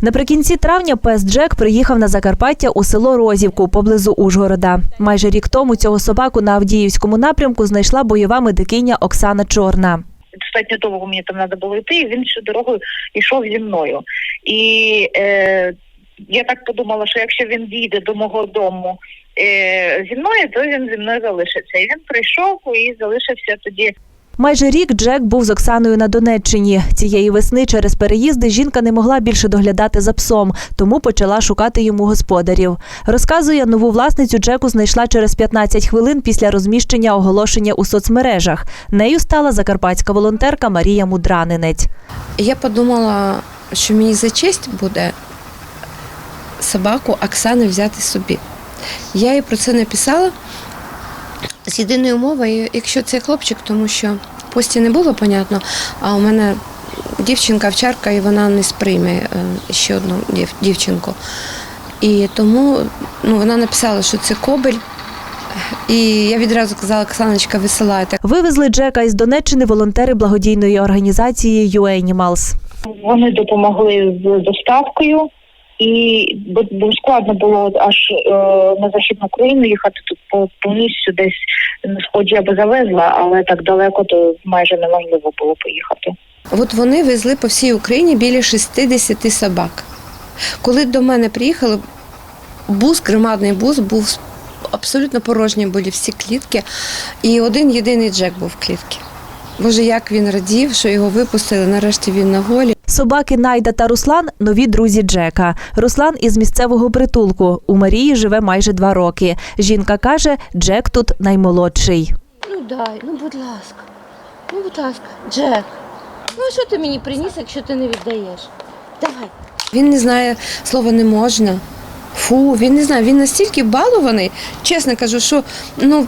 Наприкінці травня пес Джек приїхав на Закарпаття у село Розівку поблизу Ужгорода. Майже рік тому цього собаку на Авдіївському напрямку знайшла бойова медикиня Оксана Чорна. достатньо довго мені там треба було йти, він всю дорогу йшов зі мною. І е, я так подумала, що якщо він дійде до мого дому е, зі мною, то він зі мною залишиться. І він прийшов і залишився тоді Майже рік Джек був з Оксаною на Донеччині. Цієї весни через переїзди жінка не могла більше доглядати за псом, тому почала шукати йому господарів. Розказує, нову власницю Джеку знайшла через 15 хвилин після розміщення оголошення у соцмережах. Нею стала закарпатська волонтерка Марія Мудранинець. Я подумала, що мені за честь буде собаку Оксани взяти собі. Я їй про це написала з єдиною умовою, якщо це хлопчик, тому що пості не було понятно, а у мене дівчинка овчарка і вона не сприйме е, ще одну дів- дівчинку. І тому ну, вона написала, що це кобель. І я відразу казала, Оксаночка, висилайте. Вивезли Джека із Донеччини волонтери благодійної організації «You Animals». вони допомогли з доставкою. І бо, складно було аж е, на західну Україну їхати тут по, по місцю десь на сході я завезла, але так далеко то майже неможливо було поїхати. От вони везли по всій Україні біля 60 собак. Коли до мене приїхали, бус, громадний бус, був абсолютно порожні були всі клітки, і один єдиний Джек був в клітці. Боже, як він радів, що його випустили, нарешті він на волі. Собаки Найда та Руслан – нові друзі Джека. Руслан із місцевого притулку. У Марії живе майже два роки. Жінка каже, Джек тут наймолодший. Ну дай, ну будь ласка. Ну, будь ласка, Джек. Ну а що ти мені приніс, якщо ти не віддаєш? Давай. Він не знає слова не можна. Фу, він не знає, він настільки балований, чесно кажу, що ну,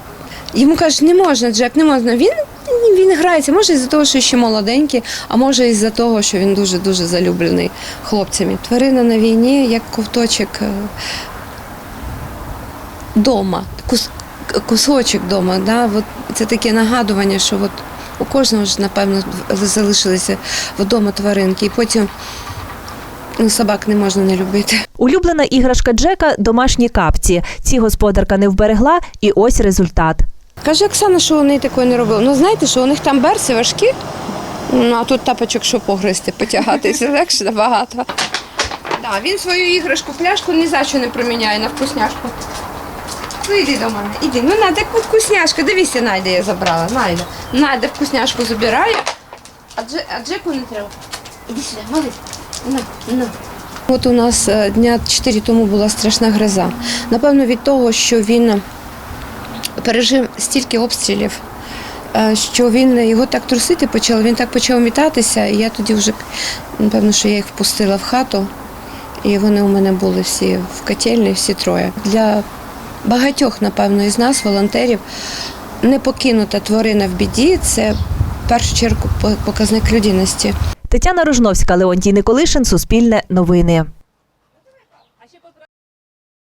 йому кажуть, не можна, Джек, не можна. Він, він грається, може із-за того, що ще молоденький, а може із-за того, що він дуже-дуже залюблений хлопцями. Тварина на війні, як ковточок е, дома, кус, кусочок дома. Да? От це таке нагадування, що от у кожного ж, напевно, залишилися вдома тваринки. І потім ну, собак не можна не любити. Улюблена іграшка Джека – домашні капці. Ці господарка не вберегла, і ось результат. Каже Оксана, що вони такої не робили. Ну знаєте, що у них там берці важкі, ну а тут тапочок, що погризти, потягати, це легше набагато. Да, він свою іграшку, пляшку ні за що не проміняє на вкусняшку. Ну йди до мене, іди. Ну на таку вкусняшку, дивися, Найда я забрала. Найда. Найда вкусняшку забирає, а, Дже, а Джеку не треба. Іди сюди, малий. На, на. От у нас е, дня 4 тому була страшна гроза. Напевно, від того, що він пережив стільки обстрілів, е, що він його так трусити почав, він так почав мітатися, і я тоді вже, напевно, що я їх впустила в хату, і вони у мене були всі в котельні, всі троє. Для багатьох, напевно, із нас, волонтерів, не покинута тварина в біді це в першу чергу показник людяності. Тетяна Рожновська, Леонтій Николишин, Суспільне новини.